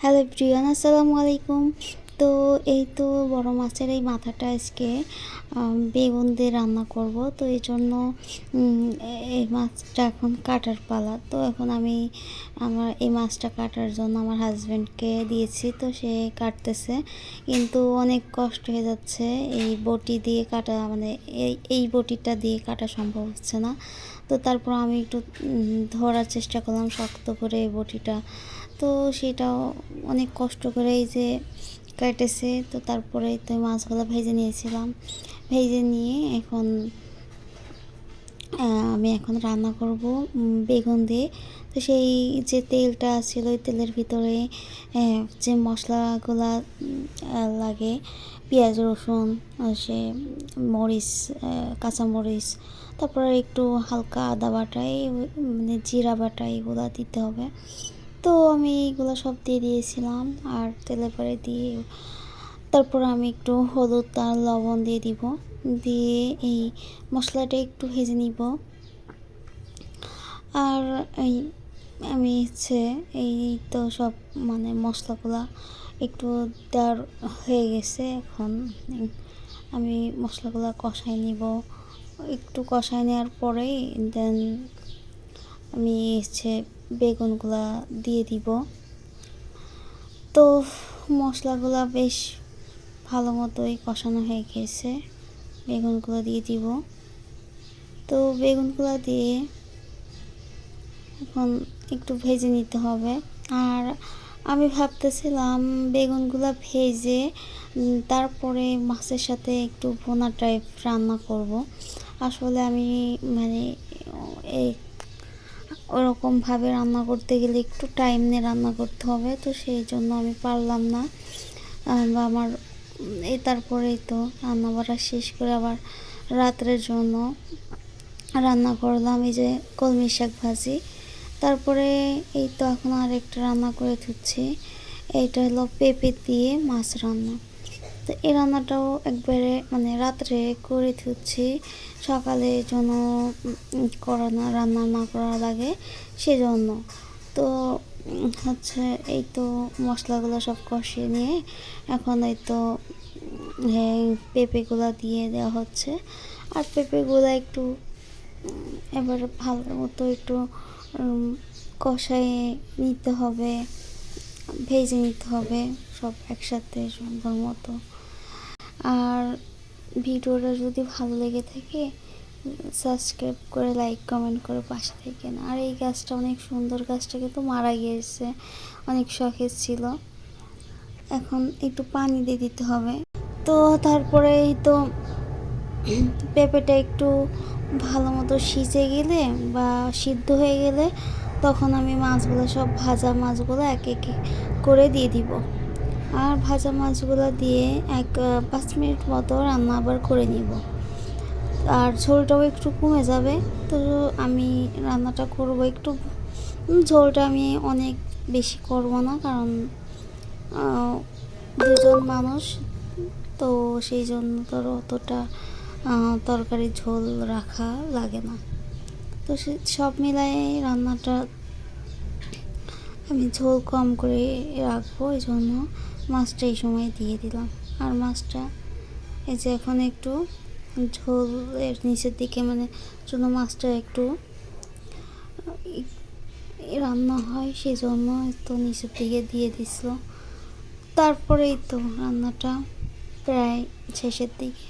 Hello Priyan আসসালামু আলাইকুম তো এই তো বড় মাছের এই মাথাটা আজকে বেগুন দিয়ে রান্না করব। তো এই জন্য এই মাছটা এখন কাটার পালা। তো এখন আমি আমার, এই মাছটা কাটার জন্য আমার হাজব্যান্ডকে দিয়েছি, তো সে কাটতেছে। কিন্তু অনেক কষ্ট হয়ে যাচ্ছে, এই বটি দিয়ে কাটা মানে এই এই বটিটা দিয়ে কাটা সম্ভব হচ্ছে না। তো তারপর আমি একটু ধরার চেষ্টা করলাম, শক্ত করে এই বটিটা। তো সেটাও অনেক কষ্ট করে এই যে কেটেছে তো তারপরে তো মাছগুলো ভেজে নিয়েছিলাম। ভেজে নিয়ে এখন আমি এখন রান্না করব বেগুন দিয়ে। তো সেই যে তেলটা ছিল ওই তেলের ভিতরে যে মশলাগুলা লাগে, পেঁয়াজ, রসুন সে মরিচ কাঁচামরিচ, তারপরে একটু হালকা আদা বাটা মানে জিরা বাটা, এগুলো দিতে হবে। তো আমি এইগুলো সব দিয়ে দিয়েছিলাম আর তেলে পরে দিয়ে তারপর আমি একটু হলুদ আর লবণ দিয়ে দিব। দিয়ে এই মশলাটা একটু ভেজে নিব। আর এই আমি হচ্ছে এই তো সব মানে মশলাগুলা একটু দেওয়ার হয়ে গেছে এখন। আমি মশলাগুলো কষাই নিব। একটু কষাই নেওয়ার পরেই দেন আমি হচ্ছে বেগুনগুলা দিয়ে দিব। তো মশলাগুলা বেশ ভালো মতোই কষানো হয়ে গেছে। বেগুনগুলো দিয়ে দিব। তো বেগুনগুলো দিয়ে এখন একটু ভেজে নিতে হবে। আর আমি ভাবতেছিলাম বেগুনগুলো ভেজে তারপরে মাছের সাথে একটু ভোনা টাইপ রান্না করব। আসলে আমি মানে এই ওরকমভাবে রান্না করতে গেলে একটু টাইম নিয়ে রান্না করতে হবে, তো সেই জন্য আমি পারলাম না। বা আমার এই তারপরেই তো রান্না বাড়া শেষ করে আবার রাত্রের জন্য রান্না করলাম, এই যে কলমি শাক ভাজি। তারপরে এই তো এখন আর একটা রান্না করে ধুচ্ছি এইটা হলো পেঁপে দিয়ে মাছ রান্না। তো এই রান্নাটাও একবারে মানে রাত্রে করে ধুচ্ছি সকালে জন্য উম, করা রান্না না করা লাগে সেজন্য। তো হচ্ছে এই তো মশলাগুলো সব কষিয়ে নিয়ে এখন এই তো পেঁপেগুলো দিয়ে দেওয়া হচ্ছে। আর পেঁপেগুলো একটু এবারে ভালো মতো একটু কষায় নিতে হবে ভেজে নিতে হবে সব একসাথে সুন্দর মতো। আর ভিডিওটা যদি ভালো লেগে থাকে সাবস্ক্রাইব করে লাইক কমেন্ট করে পাশে থাকেন। আর এই গাছটা অনেক সুন্দর গাছটা কিন্তু মারা গিয়েছে, অনেক শখের ছিল। এখন একটু পানি দিয়ে দিতে হবে। তো তারপরে তো পেঁপেটা একটু ভালো মতো সিজে গেলে বা সিদ্ধ হয়ে গেলে তখন আমি মাছগুলো সব ভাজা মাছগুলো এক এক করে দিয়ে দিব। আর ভাজা মাছগুলো দিয়ে এক পাঁচ মিনিট মতো রান্না আবার করে নিব। আর ঝোলটাও একটু কমে যাবে, তো আমি রান্নাটা করব একটু। ঝোলটা আমি অনেক বেশি করব না, কারণ দুজন মানুষ, তো সেই জন্য তোর অতটা তরকারি ঝোল রাখা লাগে না। তো সে সব মিলাই রান্নাটা আমি ঝোল কম করে রাখব, এই জন্য মাছটা এই সময় দিয়ে দিলাম। আর মাছটা এই যে এখন একটু ঝোলের নিচের দিকে মানে জন্য মাছটা একটু রান্না হয় সেই জন্য তো নিচের দিকে দিয়ে দিছিল। তারপরেই তো রান্নাটা প্রায় শেষের দিকে।